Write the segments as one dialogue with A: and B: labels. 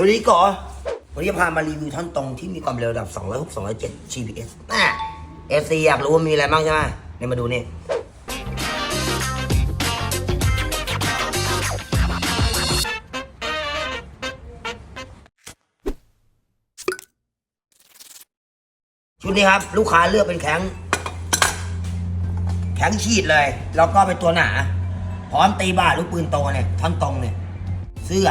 A: สวัสดีก่อวันนี้จะพามารีวิวท่อนตรงที่มีความเร็วระดับ 206 207 GPS แม่เอฟซีอยากรู้ว่ามีอะไรบ้างใช่ไหมเดี๋ยมาดูนี่ชุดนี้ครับ ลูกค้าเลือกเป็นแข็ง แข็งฉีดเลย แล้วก็เป็นตัวหนา พร้อมตีบ่าลูกปืนโตเนี่ยท่อนตรงเนี่ย เสื้อ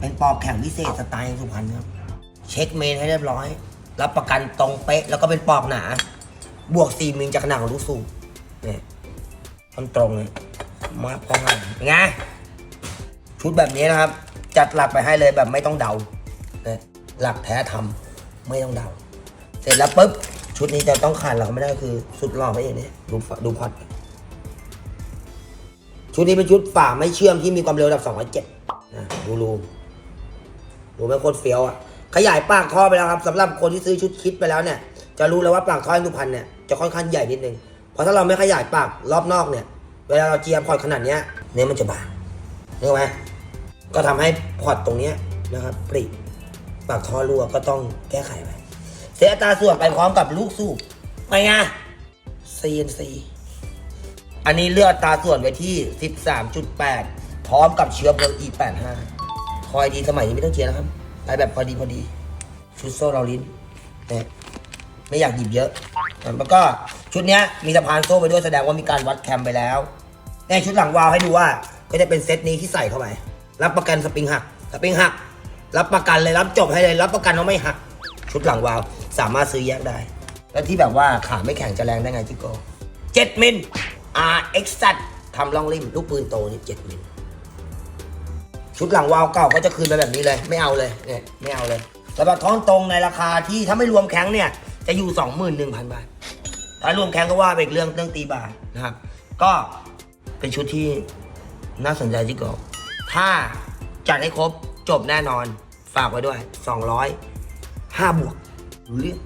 A: เป็นปอกแข็งพิเศษสไตล์สุพรรณครับ เช็คเมนให้เรียบร้อย รับประกันตรงเป๊ะ แล้วก็เป็นปอกหนา บวก4มิลจากขนาดของลูกสูบเนี่ยท่อนตรงเนี่ยมาพอหันไงชุดแบบนี้นะครับ จัดหลักไปให้เลยแบบไม่ต้องเดาเนี่ยหลักแท้ทำไม่ต้องเดา เสร็จแล้วปุ๊บชุดนี้จะต้องขาดหลักไม่ได้คือสุดหล่อไปอย่างนี้ดูดูพอดชุดนี้เป็นชุดฝ่าไม่เชื่อมที่มีความเร็วระดับ207นะดูรู ดูไม่โคตรเฟี้ยวอะขยายปากท่อไปแล้วครับสำหรับคนที่ซื้อชุดคิดไปแล้วเนี่ย จะรู้เลยว่าปากท่อสุพรรณเนี่ยจะค่อนข้างใหญ่นิดนึงเพราะถ้าเราไม่ขยายปากรอบนอกเนี่ย เวลาเราเจียมพอร์ตขนาดเนี้ยเนี่ยมันจะบางนึกไหมก็ทำให้พอร์ตตรงเนี้ยนะครับปริปากท่อรั่วก็ต้องแก้ไขไปเสียตาส่วนไปพร้อมกับลูกสูบไปไง CNC อันนี้เลือกตาส่วนไว้ที่ 13.8 พร้อมกับเชื้อเพลิง E85 คอยดีสมัยนี้ไม่ต้องเชียร์นะครับ ไปแบบพอดีพอดีชุดโซ่เราลิ้นเนี่ยไม่อยากหยิบเยอะแล้วก็ชุดนี้มีสะพานโซ่ไปด้วยแสดงว่ามีการวัดแคมไปแล้ว ในชุดหลังวาวให้ดูว่าก็จะเป็นเซตนี้ที่ใส่เข้าไป รับประกันสปริงหักสปริงหัก รับประกันเลยรับจบให้เลย รับประกันว่าไม่หัก ชุดหลังวาวสามารถซื้อแยกได้ แล้วที่แบบว่าขาไม่แข็งจะแรงได้ไงจิโก้เจ็ดมิล RX ทำล่องริมลูกปืนโตนี่เจ็ดมิล ชุดหลังวาวเก่าก็จะคืนไปแบบนี้เลย ไม่เอาเลยเนี่ยไม่เอาเลยแล้วแบบท้องตรงในราคาที่ถ้าไม่รวมแข้งเนี่ยจะอยู่ 21,000 บาท ถ้ารวมแข้งก็ว่าไปอีกเรื่องเรื่องตีบาทนะครับ ก็เป็นชุดที่น่าสนใจที่โกถ้าจัดให้ครบจบแน่นอนฝากไว้ด้วย 200 5บวกรู้เรื่อง